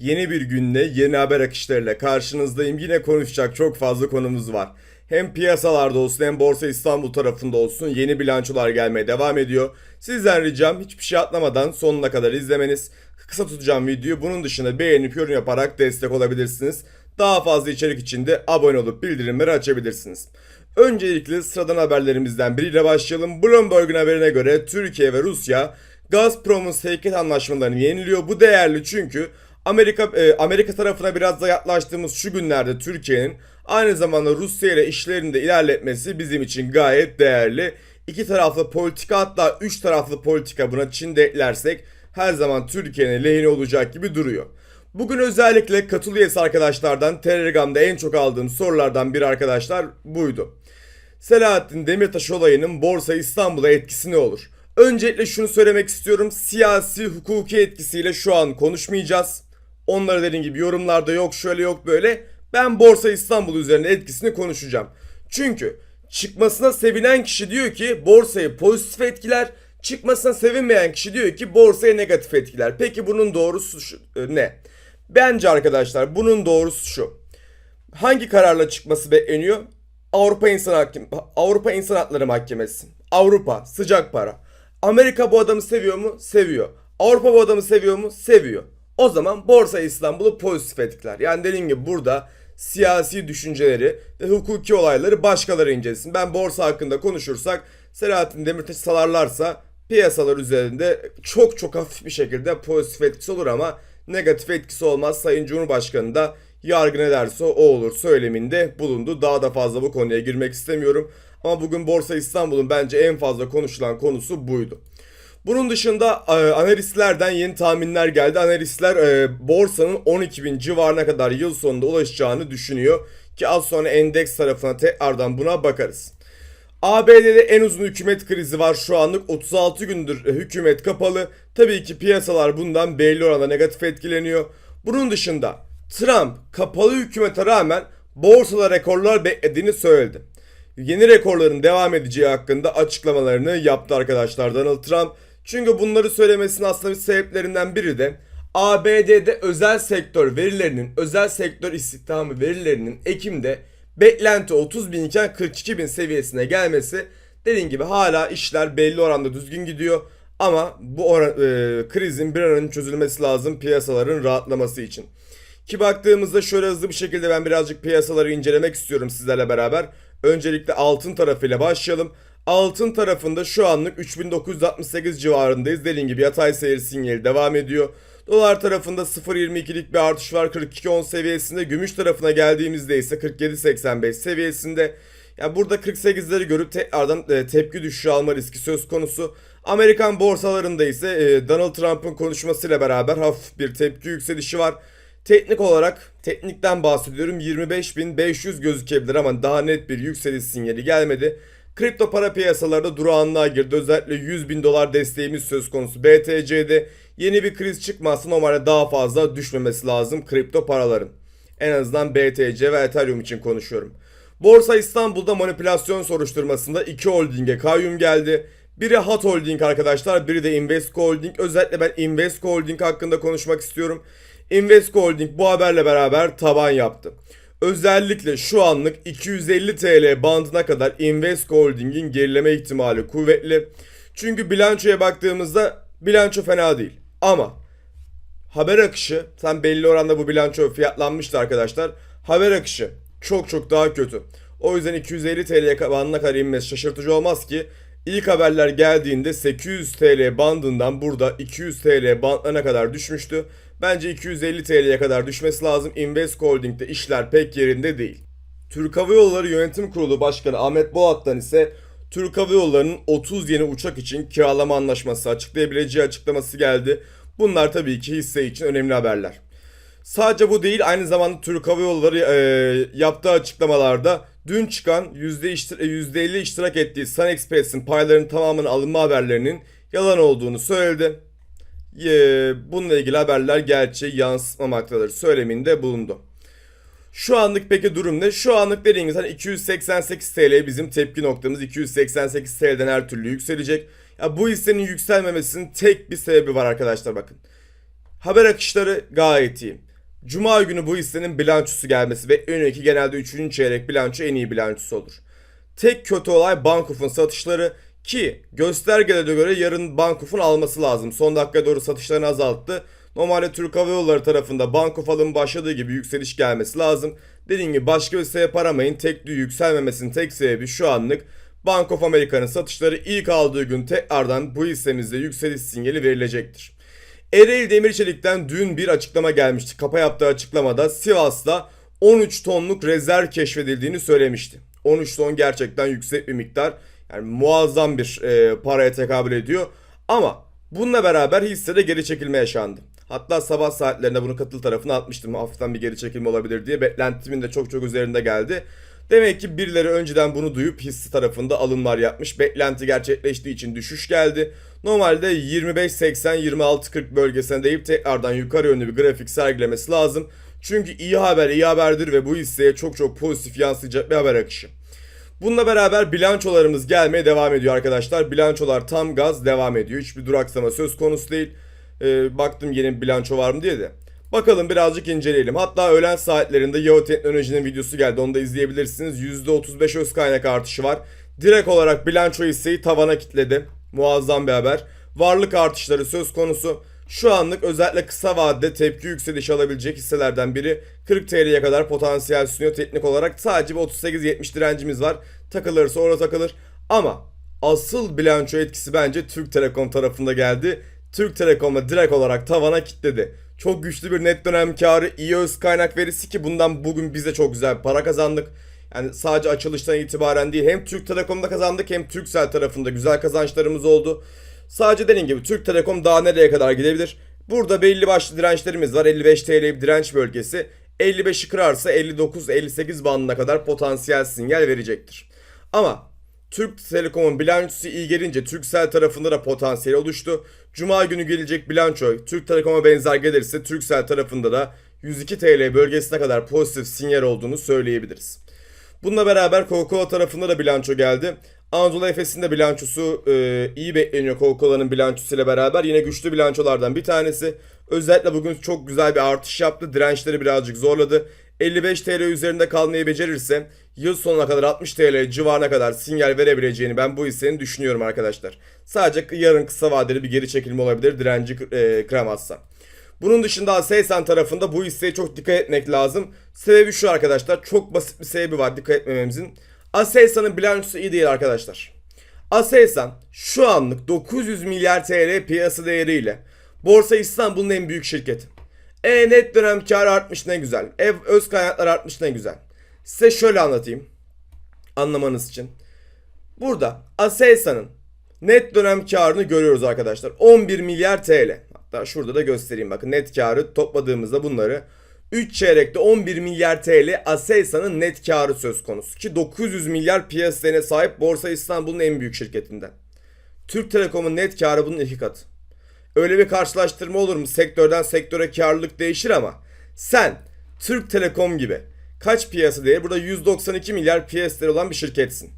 Yeni bir günle, yeni haber akışlarıyla karşınızdayım. Yine konuşacak çok fazla konumuz var. Hem piyasalarda olsun hem Borsa İstanbul tarafında olsun yeni bilançolar gelmeye devam ediyor. Sizden ricam hiçbir şey atlamadan sonuna kadar izlemeniz. Kısa tutacağım videoyu. Bunun dışında beğenip yorum yaparak destek olabilirsiniz. Daha fazla içerik için de abone olup bildirimleri açabilirsiniz. Öncelikle sıradan haberlerimizden biriyle başlayalım. Bloomberg'un haberine göre Türkiye ve Rusya Gazprom'un sevkiyat anlaşmalarını yeniliyor. Bu değerli çünkü Amerika e, Amerika tarafına biraz da yaklaştığımız şu günlerde Türkiye'nin aynı zamanda Rusya ile işlerini de ilerletmesi bizim için gayet değerli. İki taraflı politika hatta üç taraflı politika buna Çin de eklersek her zaman Türkiye'nin lehine olacak gibi duruyor. Bugün özellikle katıl üyesi arkadaşlardan Telegram'da en çok aldığım sorulardan biri arkadaşlar buydu. Selahattin Demirtaş olayının Borsa İstanbul'a etkisi ne olur? Öncelikle şunu söylemek istiyorum. Siyasi, hukuki etkisiyle şu an konuşmayacağız. Onları dediğim gibi yorumlarda yok şöyle yok böyle. Ben Borsa İstanbul üzerine etkisini konuşacağım. Çünkü çıkmasına sevinen kişi diyor ki borsayı pozitif etkiler. Çıkmasına sevinmeyen kişi diyor ki borsaya negatif etkiler. Peki bunun doğrusu şu- e, ne? Bence arkadaşlar bunun doğrusu şu. Hangi kararla çıkması bekleniyor? Avrupa İnsan Hakim Avrupa İnsan Hakları Mahkemesi. Avrupa sıcak para. Amerika bu adamı seviyor mu? Seviyor. Avrupa bu adamı seviyor mu? Seviyor. O zaman Borsa İstanbul'u pozitif etkiler. Yani dediğim gibi burada siyasi düşünceleri ve hukuki olayları başkaları incelesin. Ben borsa hakkında konuşursak Selahattin Demirtaş salarlarsa piyasalar üzerinde çok çok hafif bir şekilde pozitif etkisi olur ama negatif etkisi olmaz. Sayın Cumhurbaşkanı da yargı ne derse o olur söyleminde bulundu. Daha da fazla bu konuya girmek istemiyorum. Ama bugün Borsa İstanbul'un bence en fazla konuşulan konusu buydu. Bunun dışında e, analistlerden yeni tahminler geldi. Analistler e, borsanın 12 bin civarına kadar yıl sonunda ulaşacağını düşünüyor. Ki az sonra endeks tarafına tekrardan buna bakarız. ABD'de en uzun hükümet krizi var şu anlık 36 gündür hükümet kapalı. Tabii ki piyasalar bundan belli oranda negatif etkileniyor. Bunun dışında Trump kapalı hükümete rağmen borsada rekorlar beklediğini söyledi. Yeni rekorların devam edeceği hakkında açıklamalarını yaptı arkadaşlar Donald Trump. Çünkü bunları söylemesinin aslında bir sebeplerinden biri de ABD'de özel sektör verilerinin, özel sektör istihdamı verilerinin Ekim'de beklenti 30 bin iken 42 bin seviyesine gelmesi. Dediğim gibi hala işler belli oranda düzgün gidiyor. Ama bu oran, e, krizin bir an önce çözülmesi lazım piyasaların rahatlaması için. Ki baktığımızda şöyle hızlı bir şekilde ben birazcık piyasaları incelemek istiyorum sizlerle beraber. Öncelikle altın tarafıyla başlayalım. Altın tarafında şu anlık 3968 civarındayız. Dediğim gibi yatay seyir sinyali devam ediyor. Dolar tarafında 0.22'lik bir artış var 42.10 seviyesinde. Gümüş tarafına geldiğimizde ise 47.85 seviyesinde. Yani burada 48'leri görüp tekrardan e, tepki düşüşü alma riski söz konusu. Amerikan borsalarında ise e, Donald Trump'ın konuşmasıyla beraber hafif bir tepki yükselişi var. Teknik olarak teknikten bahsediyorum 25.500 gözükebilir ama daha net bir yükseliş sinyali gelmedi. Kripto para piyasalarda durağanlığa girdi. Özellikle 100 bin dolar desteğimiz söz konusu. BTC'de yeni bir kriz çıkmazsa normalde daha fazla düşmemesi lazım kripto paraların. En azından BTC ve Ethereum için konuşuyorum. Borsa İstanbul'da manipülasyon soruşturmasında iki holdinge kayyum geldi. Biri Hat Holding arkadaşlar, biri de Invesco Holding. Özellikle ben Invesco Holding hakkında konuşmak istiyorum. Invesco Holding bu haberle beraber taban yaptı. Özellikle şu anlık 250 TL bandına kadar Invesco Holding'in gerileme ihtimali kuvvetli. Çünkü bilançoya baktığımızda bilanço fena değil. Ama haber akışı, tam belli oranda bu bilanço fiyatlanmıştı arkadaşlar. Haber akışı çok çok daha kötü. O yüzden 250 TL bandına kadar inmesi şaşırtıcı olmaz ki ilk haberler geldiğinde 800 TL bandından burada 200 TL bandlarına kadar düşmüştü. Bence 250 TL'ye kadar düşmesi lazım. Invesco Holding'de işler pek yerinde değil. Türk Hava Yolları Yönetim Kurulu Başkanı Ahmet Boğat'tan ise Türk Hava Yolları'nın 30 yeni uçak için kiralama anlaşması açıklayabileceği açıklaması geldi. Bunlar tabii ki hisse için önemli haberler. Sadece bu değil aynı zamanda Türk Hava Yolları e, yaptığı açıklamalarda dün çıkan %, iştir- e, %50 iştirak ettiği Sun Express'in paylarının tamamının alınma haberlerinin yalan olduğunu söyledi. Bununla ilgili haberler gerçeği yansıtmamaktadır söyleminde bulundu. Şu anlık peki durum ne? Şu anlık dediğimiz hani 288 TL bizim tepki noktamız. 288 TL'den her türlü yükselecek. Ya bu hissenin yükselmemesinin tek bir sebebi var arkadaşlar bakın. Haber akışları gayet iyi. Cuma günü bu hissenin bilançosu gelmesi ve önündeki genelde 3. çeyrek bilanço en iyi bilançosu olur. Tek kötü olay Bankof'un satışları ki göstergelere göre yarın Bankof'un alması lazım. Son dakikaya doğru satışlarını azalttı. Normalde Türk Hava Yolları tarafında Bankof alım başladığı gibi yükseliş gelmesi lazım. Dediğim gibi başka bir sebep aramayın. Tekli yükselmemesinin tek sebebi şu anlık Bank of America'nın satışları ilk aldığı gün tekrardan bu hissemizde yükseliş sinyali verilecektir. Ereğli Demirçelik'ten dün bir açıklama gelmişti. Kapa yaptığı açıklamada Sivas'ta 13 tonluk rezerv keşfedildiğini söylemişti. 13 ton gerçekten yüksek bir miktar. Yani muazzam bir e, paraya tekabül ediyor. Ama bununla beraber hissede geri çekilme yaşandı. Hatta sabah saatlerinde bunu katıl tarafına atmıştım. Hafiften bir geri çekilme olabilir diye. Beklentimin de çok çok üzerinde geldi. Demek ki birileri önceden bunu duyup hisse tarafında alımlar yapmış. Beklenti gerçekleştiği için düşüş geldi. Normalde 25-80-26-40 bölgesine deyip tekrardan yukarı yönlü bir grafik sergilemesi lazım. Çünkü iyi haber iyi haberdir ve bu hisseye çok çok pozitif yansıyacak bir haber akışı. Bununla beraber bilançolarımız gelmeye devam ediyor arkadaşlar. Bilançolar tam gaz devam ediyor. Hiçbir duraksama söz konusu değil. Ee, baktım yeni bir bilanço var mı diye de. Bakalım birazcık inceleyelim. Hatta öğlen saatlerinde Yahoo Teknoloji'nin videosu geldi. Onu da izleyebilirsiniz. %35 öz kaynak artışı var. Direkt olarak bilanço hisseyi tavana kitledi. Muazzam bir haber. Varlık artışları söz konusu. Şu anlık özellikle kısa vadede tepki yükselişi alabilecek hisselerden biri 40 TL'ye kadar potansiyel sunuyor teknik olarak. Sadece bir 38-70 direncimiz var. Takılırsa orada takılır. Ama asıl bilanço etkisi bence Türk Telekom tarafında geldi. Türk Telekom'a direkt olarak tavana kitledi. Çok güçlü bir net dönem karı, iyi öz kaynak verisi ki bundan bugün biz de çok güzel para kazandık. Yani sadece açılıştan itibaren değil hem Türk Telekom'da kazandık hem Turkcell tarafında güzel kazançlarımız oldu. Sadece dediğim gibi Türk Telekom daha nereye kadar gidebilir? Burada belli başlı dirençlerimiz var. 55 TL bir direnç bölgesi. 55'i kırarsa 59-58 bandına kadar potansiyel sinyal verecektir. Ama Türk Telekom'un bilançosu iyi gelince Turkcell tarafında da potansiyel oluştu. Cuma günü gelecek bilanço Türk Telekom'a benzer gelirse Turkcell tarafında da 102 TL bölgesine kadar pozitif sinyal olduğunu söyleyebiliriz. Bununla beraber Coca-Cola tarafında da bilanço geldi. Anadolu Efes'in de bilançosu e, iyi bekleniyor Coca-Cola'nın bilançosuyla beraber. Yine güçlü bilançolardan bir tanesi. Özellikle bugün çok güzel bir artış yaptı. Dirençleri birazcık zorladı. 55 TL üzerinde kalmayı becerirse yıl sonuna kadar 60 TL civarına kadar sinyal verebileceğini ben bu hissenin düşünüyorum arkadaşlar. Sadece yarın kısa vadeli bir geri çekilme olabilir direnci e, kıramazsa. Bunun dışında Aselsan tarafında bu hisseye çok dikkat etmek lazım. Sebebi şu arkadaşlar. Çok basit bir sebebi var dikkat etmememizin. Aselsan'ın bilançosu iyi değil arkadaşlar. Aselsan şu anlık 900 milyar TL piyasa değeriyle Borsa İstanbul'un en büyük şirketi. E net dönem karı artmış ne güzel. Ev öz kaynaklar artmış ne güzel. Size şöyle anlatayım. Anlamanız için. Burada Aselsan'ın net dönem karını görüyoruz arkadaşlar. 11 milyar TL. Hatta şurada da göstereyim bakın net karı topladığımızda bunları 3 çeyrekte 11 milyar TL Aselsan'ın net karı söz konusu ki 900 milyar piyasaya sahip Borsa İstanbul'un en büyük şirketinden. Türk Telekom'un net karı bunun iki katı. Öyle bir karşılaştırma olur mu? Sektörden sektöre karlılık değişir ama sen Türk Telekom gibi kaç piyasa değeri? Burada 192 milyar piyasa olan bir şirketsin.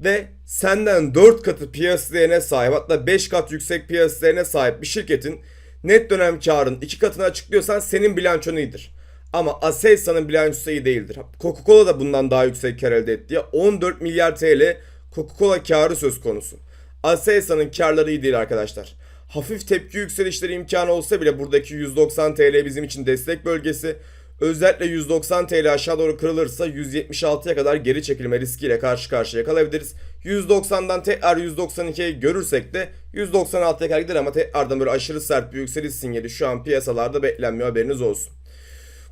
Ve senden 4 katı piyasa sahip hatta 5 kat yüksek piyasa sahip bir şirketin net dönem karın 2 katını açıklıyorsan senin bilançon iyidir. Ama Aselsan'ın bilançosu iyi değildir. Coca-Cola da bundan daha yüksek kar elde etti. 14 milyar TL Coca-Cola karı söz konusu. Aselsan'ın karları iyi değil arkadaşlar. Hafif tepki yükselişleri imkanı olsa bile buradaki 190 TL bizim için destek bölgesi. Özellikle 190 TL aşağı doğru kırılırsa 176'ya kadar geri çekilme riskiyle karşı karşıya kalabiliriz. 190'dan tekrar 192'ye görürsek de 196'ya kadar gider ama tekrardan böyle aşırı sert bir yükseliş sinyali şu an piyasalarda beklenmiyor haberiniz olsun.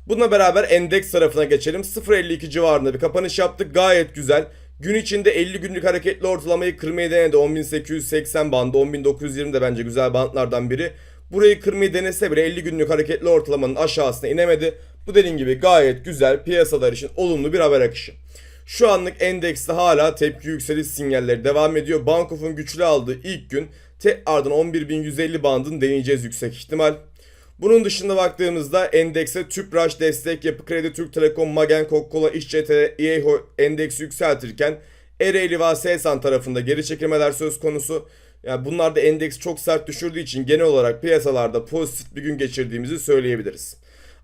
Bununla beraber endeks tarafına geçelim. 0.52 civarında bir kapanış yaptık. Gayet güzel. Gün içinde 50 günlük hareketli ortalamayı kırmayı denedi. 10.880 bandı. 10.920 de bence güzel bantlardan biri. Burayı kırmayı denese bile 50 günlük hareketli ortalamanın aşağısına inemedi. Bu dediğim gibi gayet güzel piyasalar için olumlu bir haber akışı. Şu anlık endekste hala tepki yükseliş sinyalleri devam ediyor. Bankof'un güçlü aldığı ilk gün tekrardan 11.150 bandın deneyeceğiz yüksek ihtimal. Bunun dışında baktığımızda endekse Tüpraş, Destek, Yapı Kredi, Türk Telekom, Magen, Coca-Cola, İşçete, EAHO endeksi yükseltirken Ereğli ve Aselsan tarafında geri çekilmeler söz konusu. Yani bunlar da endeks çok sert düşürdüğü için genel olarak piyasalarda pozitif bir gün geçirdiğimizi söyleyebiliriz.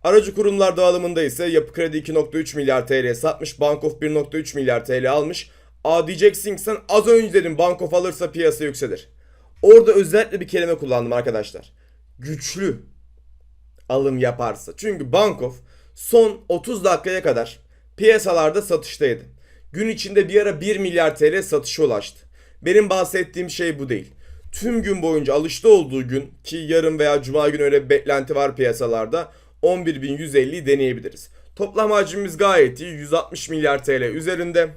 Aracı kurumlar dağılımında ise Yapı Kredi 2.3 milyar TL satmış, Bankof 1.3 milyar TL almış. Aa diyeceksin ki sen az önce dedim Bankof alırsa piyasa yükselir. Orada özellikle bir kelime kullandım arkadaşlar. Güçlü alım yaparsa. Çünkü Bankof son 30 dakikaya kadar piyasalarda satıştaydı. Gün içinde bir ara 1 milyar TL satışa ulaştı. Benim bahsettiğim şey bu değil. Tüm gün boyunca alışta olduğu gün ki yarın veya cuma günü öyle bir beklenti var piyasalarda 11.150'yi deneyebiliriz. Toplam hacmimiz gayet iyi 160 milyar TL üzerinde.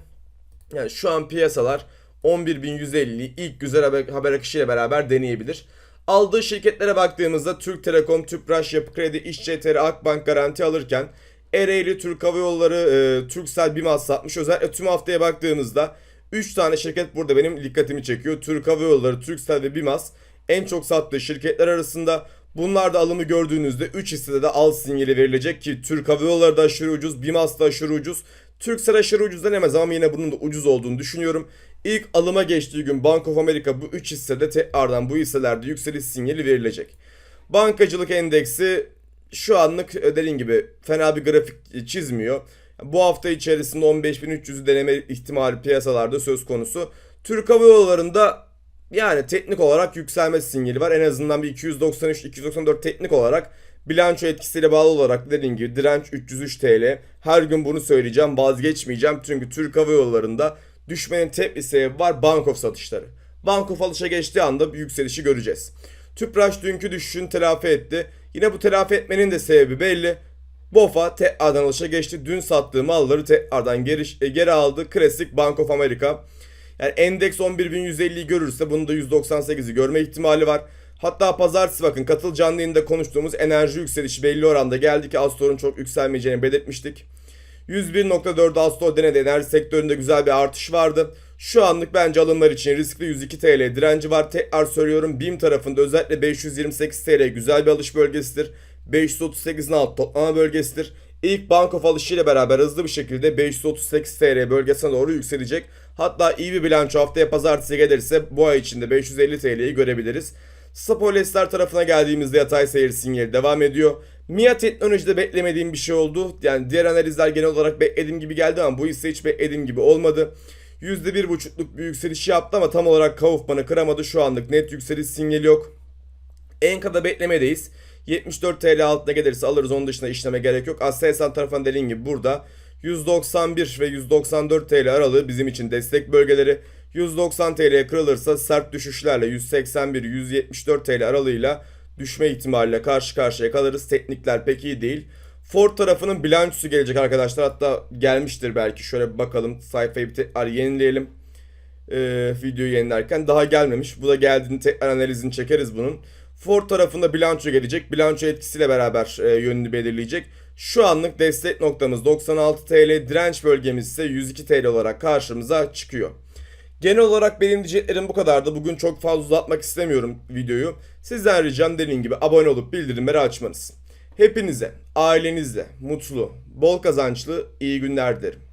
Yani şu an piyasalar 11.150'yi ilk güzel haber, haber akışıyla beraber deneyebilir. Aldığı şirketlere baktığımızda Türk Telekom, Tüpraş, Yapı Kredi, İşçi Akbank garanti alırken Ereğli, Türk Hava Yolları, e, Turkcell, BİMAS satmış. Özellikle tüm haftaya baktığımızda 3 tane şirket burada benim dikkatimi çekiyor. Türk Hava Yolları, Turkcell ve BİMAS en çok sattığı şirketler arasında. Bunlar da alımı gördüğünüzde 3 hissede de al sinyali verilecek ki Türk Hava Yolları da aşırı ucuz, BİMAS da aşırı ucuz. Turkcell aşırı ucuz denemez ama yine bunun da ucuz olduğunu düşünüyorum. İlk alıma geçtiği gün Bank of America bu 3 hissede tekrardan bu hisselerde yükseliş sinyali verilecek. Bankacılık endeksi şu anlık e, dediğim gibi fena bir grafik çizmiyor. Bu hafta içerisinde 15.300'ü deneme ihtimali piyasalarda söz konusu. Türk Hava Yolları'nda yani teknik olarak yükselme sinyali var. En azından bir 293-294 teknik olarak bilanço etkisiyle bağlı olarak dediğim gibi direnç 303 TL. Her gün bunu söyleyeceğim vazgeçmeyeceğim. Çünkü Türk Hava Yolları'nda düşmenin tek bir sebebi var Bankof satışları. Bankof alışa geçtiği anda bir yükselişi göreceğiz. Tüpraş dünkü düşüşünü telafi etti. Yine bu telafi etmenin de sebebi belli. BOFA tekrardan alışa geçti. Dün sattığı malları tekrardan geri, e, geri aldı. Klasik Bank of America. Yani endeks 11.150'yi görürse bunun da 198'i görme ihtimali var. Hatta pazartesi bakın katıl canlı yayında konuştuğumuz enerji yükselişi belli oranda geldi ki Astor'un çok yükselmeyeceğini belirtmiştik. 101.4 Astor denedi enerji sektöründe güzel bir artış vardı. Şu anlık bence alımlar için riskli 102 TL direnci var. Tekrar söylüyorum BİM tarafında özellikle 528 TL güzel bir alış bölgesidir. 538'in alt toplama bölgesidir. İlk bankof alışıyla beraber hızlı bir şekilde 538 TL bölgesine doğru yükselecek. Hatta iyi bir bilanço haftaya pazartesi gelirse bu ay içinde 550 TL'yi görebiliriz. Sapolesler tarafına geldiğimizde yatay seyir sinyali devam ediyor. MIA teknolojide beklemediğim bir şey oldu. Yani diğer analizler genel olarak beklediğim gibi geldi ama bu hisse hiç beklediğim gibi olmadı. %1.5'luk bir yükseliş yaptı ama tam olarak Kaufman'ı kıramadı. Şu anlık net yükseliş sinyali yok. Enka'da beklemedeyiz. 74 TL altına gelirse alırız onun dışında işleme gerek yok. Aselsan tarafından dediğim gibi burada 191 ve 194 TL aralığı bizim için destek bölgeleri. 190 TL'ye kırılırsa sert düşüşlerle 181-174 TL aralığıyla düşme ihtimaliyle karşı karşıya kalırız. Teknikler pek iyi değil. Ford tarafının bilançosu gelecek arkadaşlar. Hatta gelmiştir belki. Şöyle bir bakalım. Sayfayı bir tekrar yenileyelim. Ee, videoyu yenilerken. Daha gelmemiş. Bu da geldiğinde tekrar analizini çekeriz bunun. Ford tarafında bilanço gelecek. Bilanço etkisiyle beraber e, yönünü belirleyecek. Şu anlık destek noktamız 96 TL. Direnç bölgemiz ise 102 TL olarak karşımıza çıkıyor. Genel olarak benim diyeceklerim bu kadardı. Bugün çok fazla uzatmak istemiyorum videoyu. Sizden ricam dediğim gibi abone olup bildirimleri açmanız. Hepinize, ailenizle mutlu, bol kazançlı iyi günler dilerim.